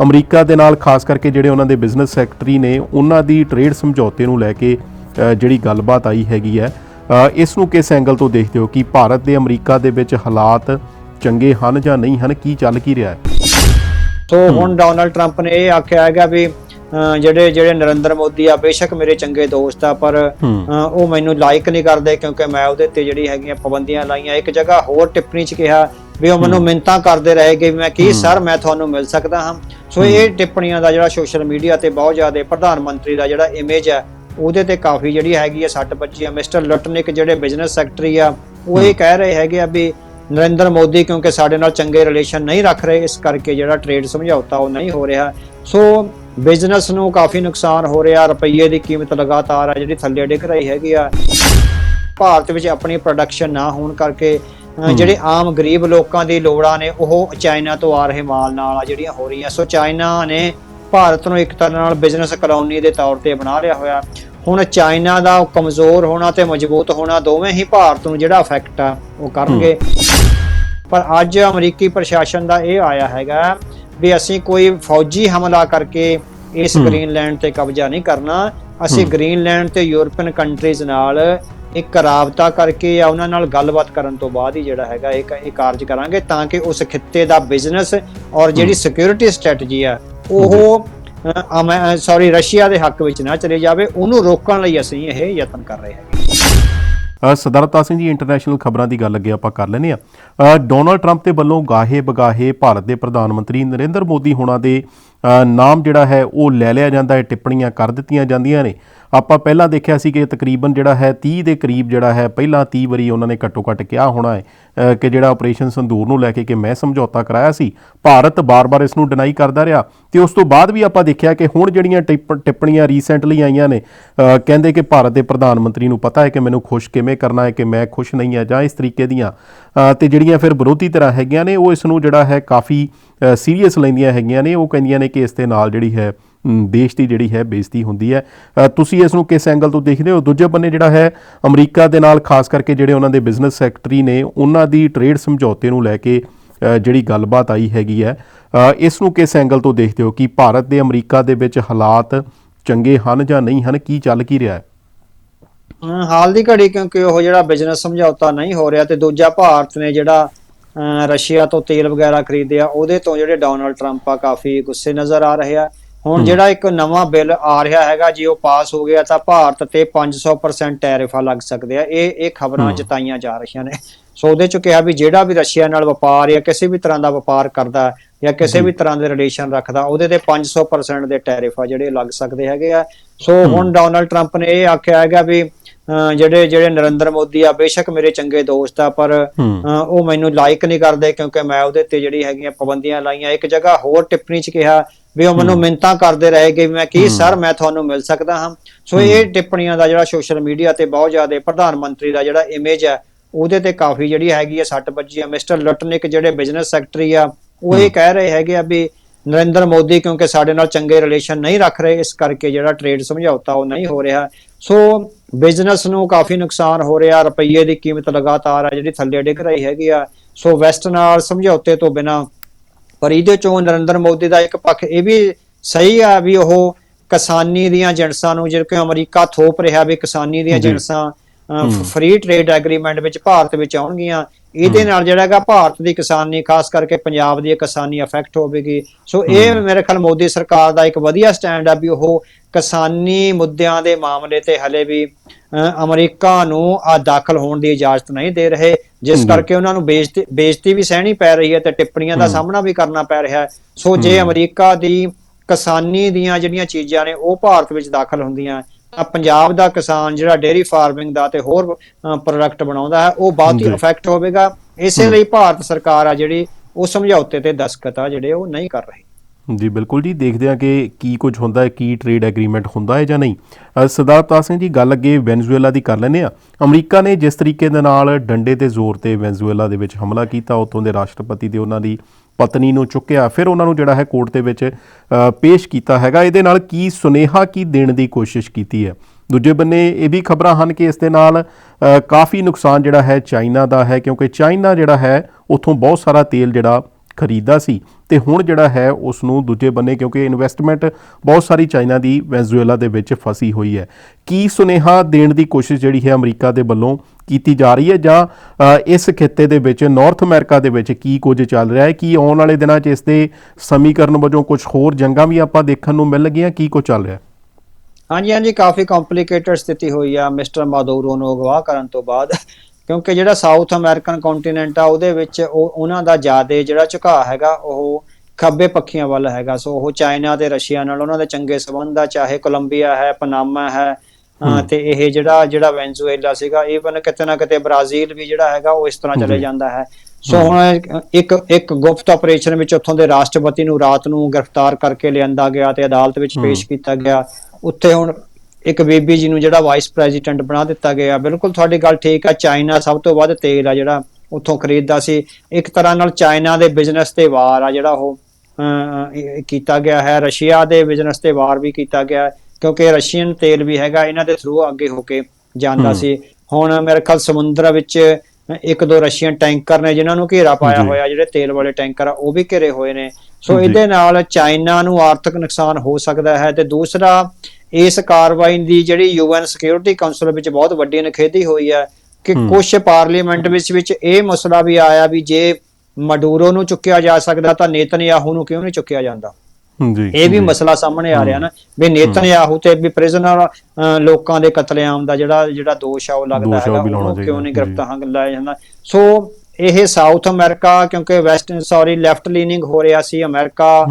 America ਦੇ ਨਾਲ ਖਾਸ ਕਰਕੇ ਜਿਹੜੇ ਉਹਨਾਂ ਦੇ ਬਿਜ਼ਨਸ ਸੈਕਟਰੀ ਨੇ ਉਹਨਾਂ ਦੀ ਟ੍ਰੇਡ ਸਮਝੌਤੇ ਨੂੰ ਲੈ ਕੇ ਜਿਹੜੀ ਗੱਲਬਾਤ ਆਈ ਹੈਗੀ ਹੈ ਇਸ ਨੂੰ ਕਿਸ ਐਂਗਲ ਤੋਂ ਦੇਖਦੇ ਹੋ ਕਿ ਭਾਰਤ ਦੇ ਅਮਰੀਕਾ ਦੇ ਵਿੱਚ ਹਾਲਾਤ ਚੰਗੇ ਹਨ ਜਾਂ ਨਹੀਂ ਹਨ? ਕੀ ਚੱਲ ਕੀ ਰਿਹਾ ਹੈ? ਸੋ ਹੁਣ ਡੋਨਲਡ ਟਰੰਪ ਨੇ ਇਹ ਆਖਿਆ ਹੈਗਾ ਵੀ ਜਿਹੜੇ ਜਿਹੜੇ ਨਰਿੰਦਰ ਮੋਦੀ ਆ ਬੇਸ਼ੱਕ ਮੇਰੇ ਚੰਗੇ ਦੋਸਤ ਆ ਪਰ ਉਹ ਮੈਨੂੰ ਲਾਈਕ ਨਹੀਂ ਕਰਦੇ ਕਿਉਂਕਿ ਮੈਂ ਉਹਦੇ ਤੇ ਜਿਹੜੀ ਹੈਗੀਆਂ ਪਾਬੰਦੀਆਂ ਲਾਈਆਂ। ਇੱਕ ਜਗ੍ਹਾ ਹੋਰ ਟਿੱਪਣੀ 'ਚ ਕਿਹਾ ਵੀ ਉਹ ਮੈਨੂੰ ਮਿੰਤਾਂ ਕਰਦੇ ਰਹੇਗੇ ਵੀ ਮੈਂ ਕੀ ਸਰ ਮੈਂ ਤੁਹਾਨੂੰ ਮਿਲ ਸਕਦਾ ਹਾਂ। ਸੋ ਇਹ ਟਿੱਪਣੀਆਂ ਦਾ ਜਿਹੜਾ ਸੋਸ਼ਲ ਮੀਡੀਆ ਤੇ ਬਹੁਤ ਜ਼ਿਆਦਾ ਪ੍ਰਧਾਨ ਮੰਤਰੀ ਦਾ ਜਿਹੜਾ ਇਮੇਜ ਹੈ ਉਹਦੇ ਤੇ ਕਾਫੀ ਜਿਹੜੀ ਹੈਗੀ ਆ ਸੱਟ ਵੱਜੀ ਆ। ਮਿਸਟਰ ਲਟਨਿਕ ਜਿਹੜੇ ਬਿਜ਼ਨਸ ਸੈਕਟਰੀ ਆ ਉਹ ਇਹ ਕਹਿ ਰਹੇ ਹੈਗੇ ਆ ਵੀ ਨਰਿੰਦਰ ਮੋਦੀ ਕਿਉਂਕਿ ਸਾਡੇ ਨਾਲ ਚੰਗੇ ਰਿਲੇਸ਼ਨ ਨਹੀਂ ਰੱਖ ਰਹੇ ਇਸ ਕਰਕੇ ਜਿਹੜਾ ਟ੍ਰੇਡ ਸਮਝੌਤਾ ਉਹ ਨਹੀਂ ਹੋ ਰਿਹਾ। ਸੋ ਬਿਜ਼ਨਸ ਨੂੰ ਕਾਫੀ ਨੁਕਸਾਨ ਹੋ ਰਿਹਾ ਰੁਪਈਏ ਦੀ ਕੀਮਤ ਲਗਾਤਾਰ ਆ ਜਿਹੜੀ ਥੱਲੇ ਡਿੱਗ ਰਹੀ ਹੈਗੀ ਆ। ਭਾਰਤ ਵਿੱਚ ਆਪਣੀ ਪ੍ਰੋਡਕਸ਼ਨ ਨਾ ਹੋਣ ਕਰਕੇ ਜਿਹੜੇ ਆਮ ਗਰੀਬ ਲੋਕਾਂ ਦੀ ਲੋੜਾਂ ਨੇ ਉਹ ਚਾਈਨਾ ਤੋਂ ਆ ਰਹੇ ਮਾਲ ਨਾਲ ਆ ਜਿਹੜੀਆਂ ਹੋ ਰਹੀਆਂ। ਸੋ ਚਾਈਨਾ ਨੇ ਭਾਰਤ ਨੂੰ ਇੱਕ ਤਰ੍ਹਾਂ ਨਾਲ ਬਿਜ਼ਨਸ ਕਲੋਨੀ ਦੇ ਤੌਰ ਤੇ ਬਣਾ ਲਿਆ ਹੋਇਆ। ਹੁਣ ਚਾਈਨਾ ਦਾ ਕਮਜ਼ੋਰ ਹੋਣਾ ਤੇ ਮਜ਼ਬੂਤ ਹੋਣਾ ਦੋਵੇਂ ਹੀ ਭਾਰਤ ਨੂੰ ਜਿਹੜਾ ਇਫੈਕਟ ਆ ਉਹ ਕਰਨਗੇ। ਪਰ ਅੱਜ ਅਮਰੀਕੀ ਪ੍ਰਸ਼ਾਸਨ ਦਾ ਇਹ ਆਇਆ ਹੈਗਾ ਵੀ ਅਸੀਂ ਕੋਈ ਫੌਜੀ ਹਮਲਾ ਕਰਕੇ ਇਸ ਗ੍ਰੀਨਲੈਂਡ ਤੇ ਕਬਜ਼ਾ ਨਹੀਂ ਕਰਨਾ। ਅਸੀਂ ਗ੍ਰੀਨਲੈਂਡ ਤੇ ਯੂਰਪੀਅਨ ਕੰਟਰੀਜ਼ ਨਾਲ ਇੱਕ ਰਾਬਤਾ ਕਰਕੇ ਜਾਂ ਉਹਨਾਂ ਨਾਲ ਗੱਲਬਾਤ ਕਰਨ ਤੋਂ ਬਾਅਦ ਹੀ ਜਿਹੜਾ ਹੈਗਾ ਇਹ ਇਹ ਕਾਰਜ ਕਰਾਂਗੇ ਤਾਂ ਕਿ ਉਸ ਖਿੱਤੇ ਦਾ ਬਿਜ਼ਨਸ ਔਰ ਜਿਹੜੀ ਸਿਕਿਉਰਿਟੀ ਸਟ੍ਰੈਟਜੀ ਆ ਉਹ ਸੌਰੀ ਰਸ਼ੀਆ ਦੇ ਹੱਕ ਵਿੱਚ ਨਾ ਚਲੇ ਜਾਵੇ ਉਹਨੂੰ ਰੋਕਣ ਲਈ ਅਸੀਂ ਇਹ ਯਤਨ ਕਰ ਰਹੇ ਹਾਂ ਸਰਦਾਰ ਸਿੰਘ ਜੀ ਇੰਟਰਨੈਸ਼ਨਲ ਖਬਰਾਂ ਦੀ ਗੱਲ ਅੱਗੇ ਆਪਾਂ ਕਰ ਲੈਨੇ ਆ ਡੋਨਾਲਡ ਟਰੰਪ ਦੇ ਵੱਲੋਂ ਗਾਹੇ ਬਗਾਹੇ ਭਾਰਤ ਦੇ ਪ੍ਰਧਾਨ ਮੰਤਰੀ ਨਰਿੰਦਰ ਮੋਦੀ ਹੋਣਾ ਦੇ ਨਾਮ ਜਿਹੜਾ ਹੈ ਉਹ ਲੈ ਲਿਆ ਜਾਂਦਾ ਹੈ ਟਿੱਪਣੀਆਂ ਕਰ ਦਿੱਤੀਆਂ ਜਾਂਦੀਆਂ ਨੇ। ਆਪਾਂ ਪਹਿਲਾਂ ਦੇਖਿਆ ਸੀ ਕਿ ਤਕਰੀਬਨ ਜਿਹੜਾ ਹੈ 30 ਦੇ ਕਰੀਬ ਜਿਹੜਾ ਹੈ ਪਹਿਲਾਂ 30 ਵਾਰੀ ਉਹਨਾਂ ਨੇ ਘੱਟੋ ਘੱਟ ਕਿਹਾ ਹੋਣਾ ਹੈ ਕਿ ਜਿਹੜਾ ਆਪਰੇਸ਼ਨ ਸੰਦੂਰ ਨੂੰ ਲੈ ਕੇ ਕਿ ਮੈਂ ਸਮਝੌਤਾ ਕਰਾਇਆ ਸੀ ਭਾਰਤ ਬਾਰ-ਬਾਰ ਇਸ ਨੂੰ ਡਿਨਾਈ ਕਰਦਾ ਰਿਹਾ। ਤੇ ਉਸ ਤੋਂ ਬਾਅਦ ਵੀ ਆਪਾਂ ਦੇਖਿਆ ਕਿ ਹੁਣ ਜਿਹੜੀਆਂ ਟਿੱਪ- ਟਿੱਪਣੀਆਂ ਰੀਸੈਂਟਲੀ ਆਈਆਂ ਨੇ ਕਹਿੰਦੇ ਕਿ ਭਾਰਤ ਦੇ ਪ੍ਰਧਾਨ ਮੰਤਰੀ ਨੂੰ ਪਤਾ ਹੈ ਕਿ ਮੈਨੂੰ ਖੁਸ਼ ਕਿਵੇਂ ਕਰਨਾ ਹੈ ਕਿ ਮੈਂ ਖੁਸ਼ ਨਹੀਂ ਹਾਂ ਜਾਂ ਇਸ ਤਰੀਕੇ ਦੀਆਂ ਅ, ਤੇ ਜਿਹੜੀਆਂ ਫਿਰ ਵਿਰੋਧੀ ਤਰ੍ਹਾਂ ਹੈਗੀਆਂ ਨੇ ਉਹ ਇਸ ਨੂੰ ਜਿਹੜਾ ਹੈ ਕਾਫੀ ਸੀਰੀਅਸ ਲੈਂਦੀਆਂ ਹੈਗੀਆਂ ਨੇ ਉਹ ਕਹਿੰਦੀਆਂ ਨੇ ਕਿ ਇਸ ਦੇ ਨਾਲ ਜਿਹੜੀ ਹੈ ਦੇਸ਼ ਦੀ ਜਿਹੜੀ ਹੈ ਬੇਇੱਜ਼ਤੀ ਹੁੰਦੀ ਹੈ। ਤੁਸੀਂ ਇਸ ਨੂੰ ਕਿਸ ਐਂਗਲ ਤੋਂ ਦੇਖਦੇ ਹੋ? ਦੂਜੇ ਬੰਨੇ ਜਿਹੜਾ ਹੈ ਅਮਰੀਕਾ ਦੇ ਨਾਲ ਖਾਸ ਕਰਕੇ ਜਿਹੜੇ ਉਹਨਾਂ ਦੇ ਬਿਜ਼ਨਸ ਸੈਕਟਰੀ ਨੇ ਉਹਨਾਂ ਦੀ ਟ੍ਰੇਡ ਸਮਝੌਤੇ ਨੂੰ ਲੈ ਕੇ ਜਿਹੜੀ ਗੱਲਬਾਤ ਆਈ ਹੈਗੀ ਹੈ। ਅ, ਇਸ ਨੂੰ ਕਿਸ ਐਂਗਲ ਤੋਂ ਦੇਖਦੇ ਹੋ ਕਿ ਭਾਰਤ ਦੇ ਅਮਰੀਕਾ ਦੇ ਵਿੱਚ ਹਾਲਾਤ ਚੰਗੇ ਹਨ ਜਾਂ ਨਹੀਂ ਹਨ? ਕੀ ਚੱਲ ਕੀ ਰਿਹਾ ਹੈ? ਹਾਲ ਦੀ ਘੜੀ ਕਿਉਂਕਿ ਉਹ ਜਿਹੜਾ ਬਿਜ਼ਨਸ ਸਮਝੌਤਾ ਨਹੀਂ ਹੋ ਰਿਹਾ ਤੇ ਦੂਜਾ ਭਾਰਤ ਨੇ ਜਿਹੜਾ ਰਸ਼ੀਆ ਤੋਂ ਤੇਲ ਵਗੈਰਾ ਖਰੀਦਿਆ ਉਹਦੇ ਤੋਂ ਜਿਹੜੇ ਡੋਨਲਡ ਟਰੰਪ ਆ ਕਾਫੀ ਗੁੱਸੇ ਨਜ਼ਰ ਆ ਰਹੇ ਆ। ਹੁਣ ਜਿਹੜਾ ਇੱਕ ਨਵਾਂ ਬਿੱਲ ਆ ਰਿਹਾ ਹੈਗਾ ਜੇ ਉਹ ਪਾਸ ਹੋ ਗਿਆ ਤਾਂ ਭਾਰਤ ਤੇ 500% ਟੈਰਿਫਾ ਲੱਗ ਸਕਦੇ ਆ। ਇਹ ਇਹ ਖਬਰਾਂ ਜਤਾਈਆਂ ਜਾ ਰਹੀਆਂ ਨੇ। ਸੋ ਉਹਦੇ ਚ ਕਿਹਾ ਵੀ ਜਿਹੜਾ ਵੀ ਰਸ਼ੀਆ ਨਾਲ ਵਪਾਰ ਜਾਂ ਕਿਸੇ ਵੀ ਤਰ੍ਹਾਂ ਦਾ ਵਪਾਰ ਕਰਦਾ ਜਾਂ ਕਿਸੇ ਵੀ ਤਰ੍ਹਾਂ ਦੇ ਰਿਲੇਸ਼ਨ ਰੱਖਦਾ ਉਹਦੇ ਤੇ 500% ਦੇ ਟੈਰਿਫ ਆ ਜਿਹੜੇ ਲੱਗ ਸਕਦੇ ਹੈਗੇ ਆ। ਸੋ ਹੁਣ ਡੋਨਲਡ ਟਰੰਪ ਨੇ ਇਹ ਆਖਿਆ ਹੈਗਾ ਵੀ ਜਿਹੜੇ ਜਿਹੜੇ ਨਰਿੰਦਰ ਮੋਦੀ ਆ ਬੇਸ਼ੱਕ ਮੇਰੇ ਚੰਗੇ ਦੋਸਤ ਆ ਪਰ ਉਹ ਮੈਨੂੰ ਲਾਈਕ ਨਹੀਂ ਕਰਦੇ ਕਿਉਂਕਿ ਮੈਂ ਉਹਦੇ ਤੇ ਜਿਹੜੀ ਹੈਗੀਆਂ ਪਾਬੰਦੀਆਂ ਲਾਈਆਂ। ਇੱਕ ਜਗ੍ਹਾ ਹੋਰ ਟਿੱਪਣੀ 'ਚ ਕਿਹਾ ਵੀ ਉਹ ਮੈਨੂੰ ਮਿੰਤਾਂ ਕਰਦੇ ਰਹੇਗੇ ਵੀ ਮੈਂ ਕੀ ਸਰ ਮੈਂ ਤੁਹਾਨੂੰ ਮਿਲ ਸਕਦਾ ਹਾਂ। ਸੋ ਇਹ ਟਿੱਪਣੀਆਂ ਦਾ ਜਿਹੜਾ ਸੋਸ਼ਲ ਮੀਡੀਆ ਤੇ ਬਹੁਤ ਜ਼ਿਆਦਾ ਪ੍ਰਧਾਨ ਮੰਤਰੀ ਦਾ ਜਿਹੜਾ ਇਮੇਜ ਹੈ ਉਹਦੇ ਤੇ ਕਾਫੀ ਜਿਹੜੀ ਹੈਗੀ ਆ ਸੱਟ ਵੱਜੀ ਆ। ਮਿਸਟਰ ਲਟਨਿਕ ਜਿਹੜੇ ਬਿਜ਼ਨਸ ਸੈਕਟਰੀ ਆ ਉਹ ਇਹ ਕਹਿ ਰਹੇ ਹੈਗੇ ਆ ਵੀ ਨਰਿੰਦਰ ਮੋਦੀ ਕਿਉਂਕਿ ਸਾਡੇ ਨਾਲ ਚੰਗੇ ਰਿਲੇਸ਼ਨ ਨਹੀਂ ਰੱਖ ਰਹੇ ਇਸ ਕਰਕੇ ਜਿਹੜਾ ਟ੍ਰੇਡ ਸਮਝੌਤਾ ਉਹ ਨਹੀਂ ਹੋ ਰਿਹਾ। ਸੋ ਬਿਜ਼ਨਸ ਨੂੰ ਕਾਫੀ ਨੁਕਸਾਨ ਹੋ ਰਿਹਾ ਰੁਪਈਏ ਦੀ ਕੀਮਤ ਲਗਾਤਾਰ ਆ ਜਿਹੜੀ ਥੱਲੇ ਡਿੱਗ ਰਹੀ ਹੈਗੀ ਆ। ਸੋ ਵੈਸਟ ਨਾਲ ਸਮਝੌਤੇ ਤੋਂ ਬਿਨਾ ਪਰ ਇਹਦੇ ਚੋਂ ਨਰਿੰਦਰ ਮੋਦੀ ਦਾ ਇੱਕ ਪੱਖ ਇਹ ਵੀ ਸਹੀ ਆ ਵੀ ਉਹ ਕਿਸਾਨੀ ਦੀਆਂ ਏਜੰਟਸਾਂ ਨੂੰ ਜਿਹੜੇ ਕਿ ਅਮਰੀਕਾ ਥੋਪ ਰਿਹਾ ਵੀ ਕਿਸਾਨੀ ਦੀਆਂ ਜੀ। ਏਜੰਟਸਾਂ ਫ੍ਰੀ ਟ੍ਰੇਡ ਐਗਰੀਮੈਂਟ ਵਿੱਚ ਭਾਰਤ ਵਿੱਚ ਆਉਣਗੀਆਂ। ਇਹਦੇ ਨਾਲ ਜਿਹੜਾ ਹੈਗਾ ਭਾਰਤ ਦੀ ਕਿਸਾਨੀ ਖਾਸ ਕਰਕੇ ਪੰਜਾਬ ਦੀ ਕਿਸਾਨੀ ਅਫੈਕਟ ਹੋਵੇਗੀ। ਸੋ ਇਹ ਮੇਰੇ ਖਿਆਲ ਮੋਦੀ ਸਰਕਾਰ ਦਾ ਇੱਕ ਵਧੀਆ ਸਟੈਂਡ ਆ ਵੀ ਉਹ ਕਿਸਾਨੀ ਮੁੱਦਿਆਂ ਦੇ ਮਾਮਲੇ ਤੇ ਹਲੇ ਵੀ ਅਮਰੀਕਾ ਨੂੰ ਆ ਦਾਖਲ ਹੋਣ ਦੀ ਇਜਾਜ਼ਤ ਨਹੀਂ ਦੇ ਰਹੇ। ਜਿਸ ਕਰਕੇ ਉਹਨਾਂ ਨੂੰ ਬੇਇੱਜ਼ਤੀ ਬੇਇੱਜ਼ਤੀ ਵੀ ਸਹਿਣੀ ਪੈ ਰਹੀ ਹੈ ਤੇ ਟਿੱਪਣੀਆਂ ਦਾ ਸਾਹਮਣਾ ਵੀ ਕਰਨਾ ਪੈ ਰਿਹਾ ਹੈ। ਸੋ ਜੇ ਅਮਰੀਕਾ ਦੀ ਕਿਸਾਨੀ ਦੀਆਂ ਜਿਹੜੀਆਂ ਚੀਜ਼ਾਂ ਨੇ ਉਹ ਭਾਰਤ ਵਿੱਚ ਦਾਖਲ ਹੁੰਦੀਆਂ ਤਾਂ ਪੰਜਾਬ ਦਾ ਕਿਸਾਨ ਜਿਹੜਾ ਡੇਅਰੀ ਫਾਰਮਿੰਗ ਦਾ ਤੇ ਹੋਰ ਪ੍ਰੋਡਕਟ ਬਣਾਉਂਦਾ ਹੈ ਉਹ ਬਹੁਤ ਹੀ ਇਫੈਕਟ ਹੋਵੇਗਾ। ਇਸੇ ਲਈ ਭਾਰਤ ਸਰਕਾਰ ਆ ਜਿਹੜੀ ਉਹ ਸਮਝੌਤੇ ਤੇ ਦਸਖਤ ਆ ਜਿਹੜੇ ਉਹ ਨਹੀਂ ਕਰ ਰਹੀ। ਜੀ, ਬਿਲਕੁਲ ਜੀ। ਦੇਖਦੇ ਹਾਂ ਕਿ ਕੀ ਕੁਝ ਹੁੰਦਾ ਹੈ, ਕੀ ਟ੍ਰੇਡ ਐਗਰੀਮੈਂਟ ਹੁੰਦਾ ਹੈ ਜਾਂ ਨਹੀਂ। ਸਰਦਾਰ ਪ੍ਰਤਾਪ ਸਿੰਘ ਜੀ, ਗੱਲ ਅੱਗੇ ਵੈਨਜ਼ੂਏਲਾ ਦੀ ਕਰ ਲੈਂਦੇ ਆ ਅਮਰੀਕਾ ਨੇ ਜਿਸ ਤਰੀਕੇ ਦੇ ਨਾਲ ਡੰਡੇ ਦੇ ਜ਼ੋਰ ਤੇ ਵੈਨਜ਼ੂਏਲਾ ਦੇ ਵਿੱਚ ਹਮਲਾ ਕੀਤਾ, ਉੱਥੋਂ ਦੇ ਰਾਸ਼ਟਰਪਤੀ ਤੇ ਉਹਨਾਂ ਦੀ ਪਤਨੀ ਨੂੰ ਚੁੱਕਿਆ। ਫਿਰ ਉਹਨਾਂ ਨੂੰ ਜਿਹੜਾ ਹੈ ਕੋਰਟ ਦੇ ਵਿੱਚ ਪੇਸ਼ ਕੀਤਾ ਹੈਗਾ। ਇਹਦੇ ਨਾਲ ਕੀ ਸੁਨੇਹਾ, ਕੀ ਦੇਣ ਦੀ ਕੋਸ਼ਿਸ਼ ਕੀਤੀ ਹੈ? ਦੂਜੇ ਬੰਨੇ ਇਹ ਵੀ ਖਬਰਾਂ ਹਨ ਕਿ ਇਸ ਦੇ ਨਾਲ ਕਾਫੀ ਨੁਕਸਾਨ ਜਿਹੜਾ ਹੈ ਚਾਈਨਾ ਦਾ ਹੈ, ਕਿਉਂਕਿ ਚਾਈਨਾ ਜਿਹੜਾ ਹੈ, ਉੱਥੋਂ ਬਹੁਤ ਸਾਰਾ ਤੇਲ ਜਿਹੜਾ ਖਰੀਦਾ ਸੀ ਤੇ ਹੁਣ ਜਿਹੜਾ ਹੈ ਉਸ ਨੂੰ ਦੂਜੇ ਬੰਨੇ ਕਿਉਂਕਿ ਇਨਵੈਸਟਮੈਂਟ ਬਹੁਤ ਸਾਰੀ ਚਾਈਨਾ ਦੀ ਵੈਨਜ਼ੂਏਲਾ ਦੇ ਵਿੱਚ ਫਸੀ ਹੋਈ ਹੈ। ਕੀ ਸੁਨੇਹਾ ਦੇਣ ਦੀ ਕੋਸ਼ਿਸ਼ ਜਿਹੜੀ ਹੈ ਅਮਰੀਕਾ ਦੇ ਵੱਲੋਂ ਕੀਤੀ ਜਾ ਰਹੀ ਹੈ ਜਾਂ ਇਸ ਖਿੱਤੇ ਦੇ ਵਿੱਚ ਨਾਰਥ ਅਮਰੀਕਾ ਦੇ ਵਿੱਚ ਕੀ ਕੁਝ ਚੱਲ ਰਿਹਾ ਹੈ? ਕੀ ਆਉਣ ਵਾਲੇ ਦਿਨਾਂ 'ਚ ਇਸ ਦੇ ਸਮੀਕਰਨ ਵਜੋਂ ਕੁਝ ਹੋਰ ਜੰਗਾਂ ਵੀ ਆਪਾਂ ਦੇਖਣ ਨੂੰ ਮਿਲ ਗਈਆਂ? ਕੀ ਕੁਝ ਚੱਲ ਰਿਹਾ? ਹੈ ਹਾਂਜੀ ਹਾਂਜੀ, ਕਾਫੀ ਕੰਪਲਿਕੇਟਡ ਸਥਿਤੀ ਹੋਈ ਆ। ਮਿਸਟਰ ਮਾਦੂਰੋ ਨੂੰ ਅਗਵਾ ਕਰਨ ਤੋਂ ਬਾਅਦ ਕਿਉਂਕਿ ਜਿਹੜਾ ਸਾਊਥ ਅਮਰੀਕਨ ਕੰਟੀਨੈਂਟ ਆ ਉਹਦੇ ਵਿੱਚ ਉਹ ਉਹਨਾਂ ਦਾ ਜ਼ਿਆਦਾ ਜਿਹੜਾ ਝੁਕਾਅ ਹੈਗਾ ਉਹ ਖੱਬੇ ਪੱਖੀਆਂ ਵੱਲ ਹੈਗਾ। ਸੋ ਉਹ ਚਾਈਨਾ ਤੇ ਰਸ਼ੀਆ ਨਾਲ ਉਹਨਾਂ ਦੇ ਚੰਗੇ ਸਬੰਧ ਆ ਚਾਹੇ ਕੋਲੰਬੀਆ ਹੈ ਪਨਾਮਾ ਹੈ ਤੇ ਇਹ ਜਿਹੜਾ ਜਿਹੜਾ ਵੈਨਜ਼ੂਏਲਾ ਸੀਗਾ ਇਵਨ ਕਿਤੇ ਨਾ ਕਿਤੇ ਬ੍ਰਾਜ਼ੀਲ ਵੀ ਜਿਹੜਾ ਹੈਗਾ ਉਹ ਇਸ ਤਰ੍ਹਾਂ ਚਲੇ। ਜਾਂਦਾ ਹੈ। ਸੋ ਹੁਣ ਇੱਕ ਇੱਕ ਗੁਪਤ ਆਪਰੇਸ਼ਨ ਵਿੱਚ ਉੱਥੋਂ ਦੇ ਰਾਸ਼ਟਰਪਤੀ ਨੂੰ ਰਾਤ ਨੂੰ ਗ੍ਰਿਫਤਾਰ ਕਰਕੇ ਲਿਆਂਦਾ ਗਿਆ ਤੇ ਅਦਾਲਤ ਵਿੱਚ ਪੇਸ਼ ਕੀਤਾ ਗਿਆ। ਉੱਥੇ ਹੁਣ ਇੱਕ ਬੀਬੀ ਜੀ ਨੂੰ ਜਿਹੜਾ ਵਾਈਸ ਪ੍ਰੈਜ਼ੀਡੈਂਟ ਬਣਾ ਦਿੱਤਾ ਗਿਆ ਬਿਲਕੁਲ ਤੁਹਾਡੀ ਗੱਲ ਠੀਕ ਆ ਚਾਈਨਾ ਸਭ ਤੋਂ ਵੱਧ ਤੇਲ ਆ ਜਿਹੜਾ ਉੱਥੋਂ ਖਰੀਦਦਾ ਸੀ ਇੱਕ ਤਰ੍ਹਾਂ ਨਾਲ ਚਾਈਨਾ ਦੇ ਬਿਜ਼ਨਸ ਤੇ ਵਾਰ ਆ ਜਿਹੜਾ ਉਹ ਕੀਤਾ ਗਿਆ ਹੈ ਰਸ਼ੀਆ ਦੇ ਬਿਜ਼ਨਸ ਤੇ ਵਾਰ ਵੀ ਕੀਤਾ ਗਿਆ ਕਿਉਂਕਿ ਰਸ਼ੀਅਨ ਤੇਲ ਵੀ ਹੈਗਾ ਇਹਨਾਂ ਦੇ ਥਰੂ ਅੱਗੇ ਹੋ ਕੇ ਜਾਂਦਾ। ਸੀ ਹੁਣ ਮੇਰੇ ਖਿਆਲ ਸਮੁੰਦਰ ਵਿੱਚ ਇੱਕ ਦੋ ਰਸ਼ੀਅਨ ਟੈਂਕਰ ਨੇ ਜਿਨ੍ਹਾਂ ਨੂੰ ਘੇਰਾ ਪਾਇਆ। ਹੋਇਆ ਜਿਹੜੇ ਤੇਲ ਵਾਲੇ ਟੈਂਕਰ ਆ ਉਹ ਵੀ ਘਿਰੇ ਹੋਏ ਨੇ ਸੋ। ਇਹਦੇ ਨਾਲ ਚਾਈਨਾ ਨੂੰ ਆਰਥਿਕ ਨੁਕਸਾਨ ਹੋ ਸਕਦਾ ਹੈ ਤੇ ਦੂਸਰਾ ਇਸ ਕਾਰਵਾਈ ਦੀ ਜਿਹੜੀ ਯੂਐਨ ਸਿਕਿਉਰਿਟੀ ਕਾਉਂਸਲ ਵਿੱਚ ਬਹੁਤ ਵੱਡੀ ਨਖੇਦੀ ਹੋਈ ਹੈ ਕਿ। ਕੁਝ ਪਾਰਲੀਮੈਂਟ ਵਿੱਚ ਵਿੱਚ ਇਹ ਮਸਲਾ ਵੀ ਆਇਆ ਵੀ ਜੇ ਮਡੂਰੋ ਨੂੰ ਚੁੱਕਿਆ ਜਾ ਸਕਦਾ ਤਾਂ ਨੇਤਨਯਾਹੂ ਨੂੰ ਕਿਉਂ ਨਹੀਂ ਚੁੱਕਿਆ ਜਾਂਦਾ? ਜੀ। ਇਹ ਵੀ। ਮਸਲਾ ਸਾਹਮਣੇ ਆ ਰਿਹਾ ਨਾ ਵੀ ਨੇਤਨਯਾਹੂ ਤੇ ਵੀ ਪ੍ਰਿਜ਼ਨਰ ਲੋਕਾਂ ਦੇ ਕਤਲੇਆਮ ਦਾ ਜਿਹੜਾ ਜਿਹੜਾ ਦੋਸ਼ ਆ ਉਹ ਲੱਗਦਾ ਉਹ ਹੈਗਾ ਕਿਉਂ ਨਹੀਂ ਗ੍ਰਿਫਤਾਰ ਲਾਇਆ ਜਾਂਦਾ ਸੋ ਇਹ ਸਾਊਥ ਅਮਰੀਕਾ ਕਿਉਂਕਿ ਵੈਸਟਰਨ ਸੌਰੀ ਲੈਫਟ ਲੀਨਿੰਗ ਹੋ ਰਿਹਾ ਸੀ ਅਮਰੀਕਾ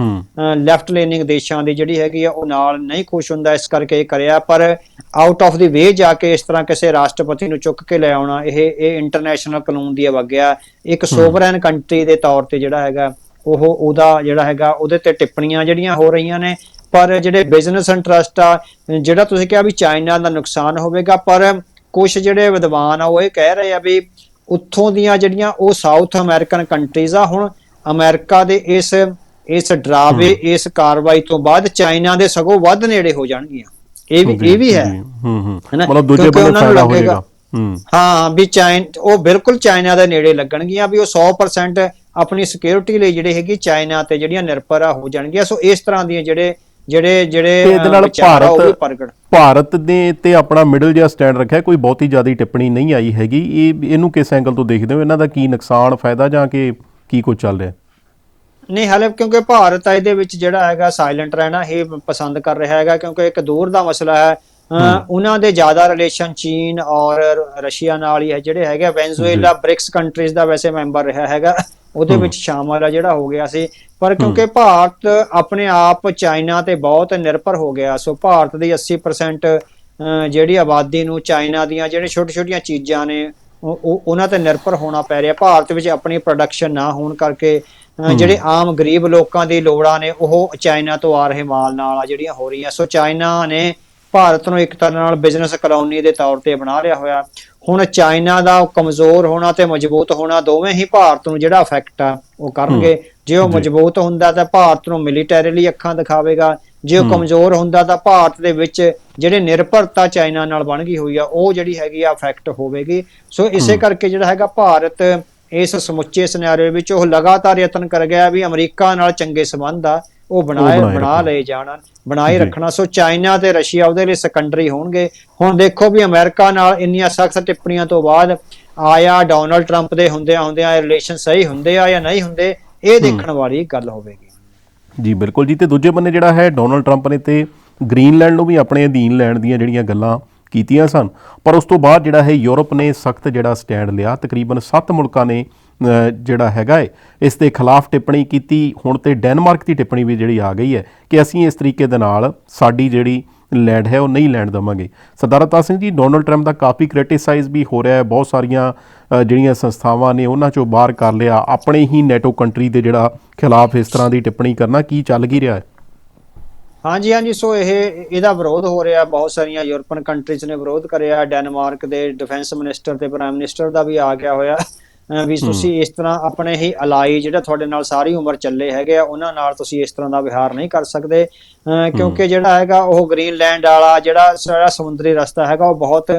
ਲੈਫਟ ਲੀਨਿੰਗ ਦੇਸ਼ਾਂ ਦੀ ਜਿਹੜੀ ਹੈਗੀ ਆ ਉਹ ਨਾਲ ਨਹੀਂ ਖੁਸ਼ ਹੁੰਦਾ ਇਸ ਕਰਕੇ ਇਹ ਕਰਿਆ। ਪਰ ਆਊਟ ਆਫ ਦੀ ਵੇ ਜਾ ਕੇ ਇਸ ਤਰ੍ਹਾਂ ਕਿਸੇ ਰਾਸ਼ਟਰਪਤੀ ਨੂੰ ਚੁੱਕ ਕੇ ਲੈ ਆਉਣਾ ਇਹ ਇਹ ਇੰਟਰਨੈਸ਼ਨਲ ਕਾਨੂੰਨ ਦੀ ਅਵਗਿਆ। ਇੱਕ ਸੋਵਰਨ ਕੰਟਰੀ ਦੇ ਤੌਰ ਤੇ ਜਿਹੜਾ ਹੈਗਾ ਉਹ ਉਹਦਾ ਜਿਹੜਾ ਹੈਗਾ ਉਹਦੇ ਤੇ ਟਿੱਪਣੀਆਂ ਜਿਹੜੀਆਂ ਹੋ ਰਹੀਆਂ ਨੇ। ਪਰ ਜਿਹੜੇ ਬਿਜ਼ਨਸ ਇੰਟਰਸਟ ਆ ਜਿਹੜਾ ਤੁਸੀਂ ਕਿਹਾ ਵੀ ਚਾਈਨਾ ਦਾ ਨੁਕਸਾਨ ਹੋਵੇਗਾ ਪਰ ਕੁਝ ਜਿਹੜੇ ਵਿਦਵਾਨ ਆ ਉਹ ਇਹ ਕਹਿ ਰਹੇ ਆ ਵੀ ਉੱਥੋਂ ਦੀਆਂ ਜਿਹੜੀਆਂ ਉਹ ਸਾਊਥ ਅਮਰੀਕਨ ਕੰਟਰੀਜ਼ ਆ ਹੁਣ ਅਮਰੀਕਾ ਦੇ ਇਸ ਇਸ ਡਰਾਵੇ ਇਸ ਕਾਰਵਾਈ ਤੋਂ ਬਾਅਦ ਚਾਈਨਾ ਦੇ ਸਗੋਂ ਵੱਧ ਨੇੜੇ ਹੋ ਜਾਣਗੀਆਂ। ਇਹ ਵੀ ਇਹ ਵੀ ਹੈ। ਹੂੰ ਹੂੰ? ਮਤਲਬ ਦੂਜੇ ਨੂੰ ਫਾਇਦਾ ਹੋ। ਜਾਏਗਾ। ਹੂੰ। ਹਾਂ ਵੀ ਚਾਈਨ ਉਹ ਬਿਲਕੁਲ ਚਾਈਨਾ ਦੇ ਨੇੜੇ ਲੱਗਣਗੀਆਂ ਵੀ ਉਹ 100% ਆਪਣੀ ਸਿਕਿਉਰਿਟੀ ਲਈ ਜਿਹੜੇ ਹੈਗੀ ਚਾਈਨਾ ਤੇ ਜਿਹੜੀਆਂ ਨਿਰਭਰ ਆ ਹੋ ਜਾਣਗੀਆਂ। ਸੋ ਇਸ ਤਰ੍ਹਾਂ ਦੀਆਂ ਜਿਹੜੇ ਜਿਹੜੇ ਜਿਹੜੇ ਤੇ ਇਹਦੇ ਨਾਲ ਭਾਰਤ ਭਾਰਤ ਨੇ ਤੇ ਆਪਣਾ ਮਿਡਲ ਜਿਹਾ ਸਟੈਂਡ ਰੱਖਿਆ ਕੋਈ ਬਹੁਤੀ ਜ਼ਿਆਦਾ ਟਿੱਪਣੀ ਨਹੀਂ ਆਈ ਹੈਗੀ। ਇਹ ਇਹਨੂੰ ਕਿਸ ਐਂਗਲ ਤੋਂ ਦੇਖਦੇ ਹੋ? ਇਹਨਾਂ ਦਾ ਕੀ ਨੁਕਸਾਨ ਫਾਇਦਾ ਜਾਂ ਕਿ ਕੀ ਕੁਝ ਚੱਲ ਰਿਹਾ? ਨਹੀਂ ਹਾਲੇ ਕਿਉਂਕਿ ਭਾਰਤ ਇਹਦੇ ਵਿੱਚ ਜਿਹੜਾ ਹੈਗਾ ਸਾਇਲੈਂਟ ਰਹਿਣਾ ਇਹ ਪਸੰਦ ਕਰ ਰਿਹਾ ਹੈਗਾ ਕਿਉਂਕਿ ਇੱਕ ਦੂਰ ਦਾ ਮਸਲਾ ਹੈ। ਉਹਨਾਂ ਦੇ ਜ਼ਿਆਦਾ ਰਿਲੇਸ਼ਨ ਚੀਨ ਔਰ ਰਸ਼ੀਆ ਨਾਲ ਹੀ ਹੈ ਜਿਹੜੇ ਹੈਗੇ ਵੈਨਜ਼ੂਏਲਾ ਬ੍ਰਿਕਸ ਕੰਟਰੀਜ਼ ਦਾ ਵੈਸੇ ਮੈਂਬਰ ਰਿਹਾ ਹੈਗਾ। ਉਹਦੇ ਵਿੱਚ ਸ਼ਾਮਲ ਆ ਜਿਹੜਾ ਹੋ ਗਿਆ ਸੀ। ਪਰ ਕਿਉਂਕਿ ਭਾਰਤ ਆਪਣੇ ਆਪ ਚਾਈਨਾ ਤੇ ਬਹੁਤ ਨਿਰਭਰ ਹੋ ਗਿਆ। ਸੋ ਭਾਰਤ ਦੀ 80% ਅਹ ਜਿਹੜੀ ਆਬਾਦੀ ਨੂੰ ਚਾਈਨਾ ਦੀਆਂ ਜਿਹੜੇ ਛੋਟੀਆਂ-ਛੋਟੀਆਂ ਚੀਜ਼ਾਂ ਨੇ ਉਹ ਉਹ- ਉਹਨਾਂ ਤੇ ਨਿਰਭਰ ਹੋਣਾ ਪੈ ਰਿਹਾ। ਭਾਰਤ ਵਿੱਚ ਆਪਣੀ ਪ੍ਰੋਡਕਸ਼ਨ ਨਾ ਹੋਣ ਕਰਕੇ ਜਿਹੜੇ ਆਮ ਗਰੀਬ ਲੋਕਾਂ ਦੀ ਲੋੜਾਂ ਨੇ ਉਹ ਚਾਈਨਾ ਤੋਂ ਆ ਰਹੇ ਮਾਲ ਨਾਲ ਆ ਜਿਹੜੀਆਂ ਹੋ ਰਹੀਆਂ। ਸੋ ਚਾਈਨਾ ਨੇ ਭਾਰਤ ਨੂੰ ਇੱਕ ਤਰ੍ਹਾਂ ਨਾਲ ਬਿਜ਼ਨਸ ਕਲੋਨੀ ਦੇ ਤੌਰ ਤੇ ਬਣਾ ਲਿਆ ਹੋਇਆ। ਹੁਣ ਚਾਈਨਾ ਦਾ ਕਮਜ਼ੋਰ ਹੋਣਾ ਤੇ ਮਜ਼ਬੂਤ ਹੋਣਾ ਦੋਵੇਂ ਹੀ ਭਾਰਤ ਨੂੰ ਜਿਹੜਾ ਇਫੈਕਟ ਆ ਉਹ ਕਰਨਗੇ। ਜੇ ਉਹ। ਮਜ਼ਬੂਤ ਹੁੰਦਾ ਤਾਂ ਭਾਰਤ ਨੂੰ ਮਿਲੀਟਰੀਲੀ ਅੱਖਾਂ ਦਿਖਾਵੇਗਾ। ਜੇ ਉਹ ਕਮਜ਼ੋਰ ਹੁੰਦਾ ਤਾਂ ਭਾਰਤ ਦੇ ਵਿੱਚ ਜਿਹੜੇ ਨਿਰਭਰਤਾ ਚਾਈਨਾ ਨਾਲ ਬਣ ਗਈ ਹੋਈ ਆ ਉਹ ਜਿਹੜੀ ਹੈਗੀ ਆ ਇਫੈਕਟ ਹੋਵੇਗੀ। ਸੋ ਇਸੇ ਕਰਕੇ ਜਿਹੜਾ ਹੈਗਾ ਭਾਰਤ ਇਸ ਸਮੁੱਚੇ ਸਿਨੈਰੀਓ ਵਿੱਚ ਉਹ ਲਗਾਤਾਰ ਯਤਨ ਕਰ ਗਿਆ ਵੀ ਅਮਰੀਕਾ ਨਾਲ ਚੰਗੇ ਸੰਬੰਧ ਆ। ਉਹ ਬਣਾਏ ਬਣਾ। ਲਏ ਜਾਣ ਬਣਾਏ। ਰੱਖਣਾ। ਸੋ ਚਾਈਨਾ ਤੇ ਰਸ਼ੀਆ ਉਹਦੇ ਲਈ ਸੈਕੰਡਰੀ ਹੋਣਗੇ। ਹੁਣ ਦੇਖੋ ਵੀ ਅਮਰੀਕਾ ਨਾਲ ਇੰਨੀਆਂ ਸਖਤ ਟਿੱਪਣੀਆਂ ਤੋਂ ਬਾਅਦ ਆਇਆ ਡੋਨਲਡ ਟਰੰਪ ਦੇ ਹੁੰਦਿਆਂ ਹੁੰਦਿਆਂ ਰਿਲੇਸ਼ਨ ਸਹੀ ਹੁੰਦੇ ਆ ਜਾਂ ਨਹੀਂ ਹੁੰਦੇ ਇਹ ਦੇਖਣ ਵਾਲੀ ਗੱਲ ਹੋਵੇਗੀ। ਜੀ ਬਿਲਕੁਲ ਜੀ। ਤੇ ਦੂਜੇ ਬੰਨੇ ਜਿਹੜਾ ਹੈ ਡੋਨਲਡ ਟਰੰਪ ਨੇ ਤੇ ਗ੍ਰੀਨਲੈਂਡ ਨੂੰ ਵੀ ਆਪਣੇ ਅਧੀਨ ਲੈਣ ਦੀਆਂ ਜਿਹੜੀਆਂ ਗੱਲਾਂ ਕੀਤੀਆਂ ਸਨ। ਪਰ ਉਸ ਤੋਂ ਬਾਅਦ ਜਿਹੜਾ ਹੈ ਯੂਰਪ ਨੇ ਸਖਤ ਜਿਹੜਾ ਸਟੈਂਡ ਲਿਆ। ਤਕਰੀਬਨ 7 ਮੁਲਕਾਂ ਨੇ ਜਿਹੜਾ ਹੈਗਾ ਹੈ ਇਸ ਦੇ ਖਿਲਾਫ ਟਿੱਪਣੀ ਕੀਤੀ। ਹੁਣ ਤੇ ਡੈਨਮਾਰਕ ਦੀ ਟਿੱਪਣੀ ਵੀ ਜਿਹੜੀ ਆ ਗਈ ਹੈ ਕਿ ਅਸੀਂ ਇਸ ਤਰੀਕੇ ਦੇ ਨਾਲ ਸਾਡੀ ਜਿਹੜੀ ਲੈਂਡ ਹੈ ਉਹ ਨਹੀਂ ਲੈਣ ਦਵਾਂਗੇ। ਸਰਦਾਰ ਅਵਤਾਰ ਸਿੰਘ ਜੀ, ਡੋਨਲਡ ਟਰੰਪ ਦਾ ਕਾਫੀ ਕ੍ਰਿਟਿਸਾਈਜ਼ ਵੀ ਹੋ ਰਿਹਾ ਹੈ ਬਹੁਤ ਸਾਰੀਆਂ ਜਿਹੜੀਆਂ ਸੰਸਥਾਵਾਂ ਨੇ ਉਹਨਾਂ ਚੋਂ ਬਾਹਰ ਕਰ ਲਿਆ। ਆਪਣੇ ਹੀ ਨੈਟੋ ਕੰਟਰੀ ਦੇ ਜਿਹੜਾ ਖਿਲਾਫ ਇਸ ਤਰ੍ਹਾਂ ਦੀ ਟਿੱਪਣੀ ਕਰਨਾ ਕੀ ਚੱਲ ਕੀ ਰਿਹਾ ਹੈ ਹਾਂਜੀ ਹਾਂਜੀ। ਸੋ ਇਹ, ਇਹਦਾ ਵਿਰੋਧ ਹੋ ਰਿਹਾ। ਬਹੁਤ ਸਾਰੀਆਂ ਯੂਰਪੀਅਨ ਕੰਟਰੀਜ਼ ਨੇ ਵਿਰੋਧ ਕਰਿਆ। ਡੈਨਮਾਰਕ ਦੇ ਡਿਫੈਂਸ ਮਿਨਿਸਟਰ ਤੇ ਪ੍ਰਾਈਮ ਮਿਨਿਸਟਰ ਦਾ ਵੀ ਆ ਗਿਆ ਹੋਇਆ। ਵੀ ਤੁਸੀਂ ਇਸ ਤਰ੍ਹਾਂ ਆਪਣੇ ਹੀ ਅਲਾਈ ਜਿਹੜਾ ਤੁਹਾਡੇ ਨਾਲ ਸਾਰੀ ਉਮਰ ਚੱਲੇ ਹੈਗੇ ਆ ਉਹਨਾਂ ਨਾਲ ਤੁਸੀਂ ਇਸ ਤਰ੍ਹਾਂ ਦਾ ਵਿਹਾਰ ਨਹੀਂ ਕਰ ਸਕਦੇ। ਕਿਉਂਕਿ ਜਿਹੜਾ ਹੈਗਾ ਉਹ ਗ੍ਰੀਨਲੈਂਡ ਵਾਲਾ ਜਿਹੜਾ ਸਾਰਾ ਸਮੁੰਦਰੀ ਰਸਤਾ ਹੈਗਾ ਉਹ ਬਹੁਤ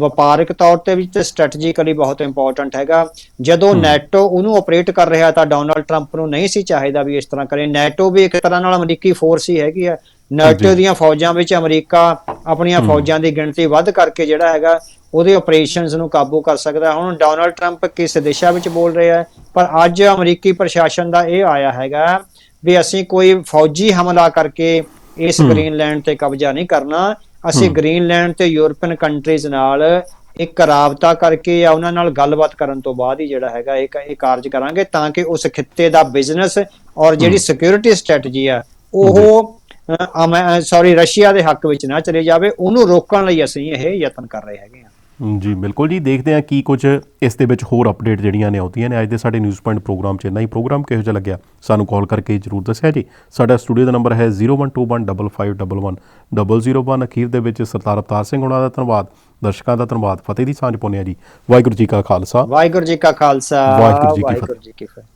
ਵਪਾਰਕ ਤੌਰ ਤੇ ਵੀ ਤੇ ਸਟ੍ਰੈਟਜੀਕਲੀ ਬਹੁਤ ਇੰਪੋਰਟੈਂਟ ਹੈਗਾ। ਜਦੋਂ ਨੈਟੋ ਉਹਨੂੰ ਆਪਰੇਟ ਕਰ ਰਿਹਾ ਤਾਂ ਡੋਨਾਲਡ ਟਰੰਪ ਨੂੰ ਨਹੀਂ ਸੀ ਚਾਹੀਦਾ ਵੀ ਇਸ ਤਰ੍ਹਾਂ ਕਰੇ। ਨੈਟੋ ਵੀ ਇੱਕ ਤਰ੍ਹਾਂ ਨਾਲ ਅਮਰੀਕੀ ਫੋਰਸ ਹੀ ਹੈਗੀ ਹੈ ਨੈਟੋ ਦੀਆਂ ਫੌਜਾਂ ਵਿੱਚ ਅਮਰੀਕਾ ਆਪਣੀਆਂ ਫੌਜਾਂ ਦੀ ਗਿਣਤੀ ਵੱਧ ਕਰਕੇ ਜਿਹੜਾ ਹੈਗਾ ਉਹਦੇ ਆਪਰੇਸ਼ਨਸ ਨੂੰ ਕਾਬੂ ਕਰ ਸਕਦਾ। ਹੁਣ ਡੋਨਾਲਡ ਟਰੰਪ ਕਿਸ ਦਿਸ਼ਾ ਵਿੱਚ ਬੋਲ ਰਿਹਾ ਹੈ? ਪਰ ਅੱਜ ਅਮਰੀਕੀ ਪ੍ਰਸ਼ਾਸਨ ਦਾ ਇਹ ਆਇਆ ਹੈਗਾ ਵੀ ਅਸੀਂ ਕੋਈ ਫੌਜੀ ਹਮਲਾ ਕਰਕੇ ਇਸ ਗ੍ਰੀਨਲੈਂਡ ਤੇ ਕਬਜ਼ਾ ਨਹੀਂ ਕਰਨਾ। ਅਸੀਂ ਗ੍ਰੀਨਲੈਂਡ ਤੇ ਯੂਰਪੀਅਨ ਕੰਟਰੀਜ਼ ਨਾਲ ਇੱਕ ਰਾਬਤਾ ਕਰਕੇ ਜਾਂ ਉਹਨਾਂ ਨਾਲ ਗੱਲਬਾਤ ਕਰਨ ਤੋਂ ਬਾਅਦ ਹੀ ਜਿਹੜਾ ਹੈਗਾ ਇਹ ਇਹ ਕਾਰਜ ਕਰਾਂਗੇ ਤਾਂ ਕਿ ਉਸ ਖਿੱਤੇ ਦਾ ਬਿਜ਼ਨਸ ਔਰ ਜਿਹੜੀ ਸਿਕਿਉਰਿਟੀ ਸਟ੍ਰੈਟਜੀ ਆ ਉਹ ਸੌਰੀ ਰਸ਼ੀਆ ਦੇ ਹੱਕ ਵਿੱਚ ਨਾ ਚਲੇ ਜਾਵੇ। ਉਹਨੂੰ ਰੋਕਣ ਲਈ ਅਸੀਂ ਇਹ ਯਤਨ ਕਰ ਰਹੇ ਹੈਗੇ ਹਾਂ ਜੀ ਬਿਲਕੁਲ ਜੀ। ਦੇਖਦੇ ਹਾਂ ਕੀ ਕੁਝ ਇਸ ਦੇ ਵਿੱਚ ਹੋਰ ਅਪਡੇਟ ਜਿਹੜੀਆਂ ਨੇ ਆਉਂਦੀਆਂ ਨੇ। ਅੱਜ ਦੇ ਸਾਡੇ ਨਿਊਜ਼ ਪੁਆਇੰਟ ਪ੍ਰੋਗਰਾਮ 'ਚ ਇੰਨਾ ਹੀ। ਪ੍ਰੋਗਰਾਮ ਕਿਹੋ ਜਿਹਾ ਲੱਗਿਆ? ਸਾਨੂੰ ਕਾਲ ਕਰਕੇ ਜਰੂਰ ਦੱਸਿਆ ਜੀ। ਸਾਡਾ ਸਟੂਡੀਓ ਦਾ ਨੰਬਰ ਹੈ 0121551101 ਅਖੀਰ ਦੇ ਵਿੱਚ ਸਰਦਾਰ ਅਵਤਾਰ ਸਿੰਘ ਉਹਨਾਂ ਦਾ ਧੰਨਵਾਦ। ਦਰਸ਼ਕਾਂ ਦਾ ਧੰਨਵਾਦ। ਫਤਿਹ ਦੀ ਸਾਂਝ ਪਾਉਂਦੇ ਹਾਂ ਜੀ। ਵਾਹਿਗੁਰੂ ਜੀ ਕਾ ਖਾਲਸਾ। ਵਾਹਿਗੁਰੂ ਜੀ ਕਾ ਖਾਲਸਾ। ਵਾਹਿਗੁਰੂ ਜੀ ਕੀ ਫਤਿਹ।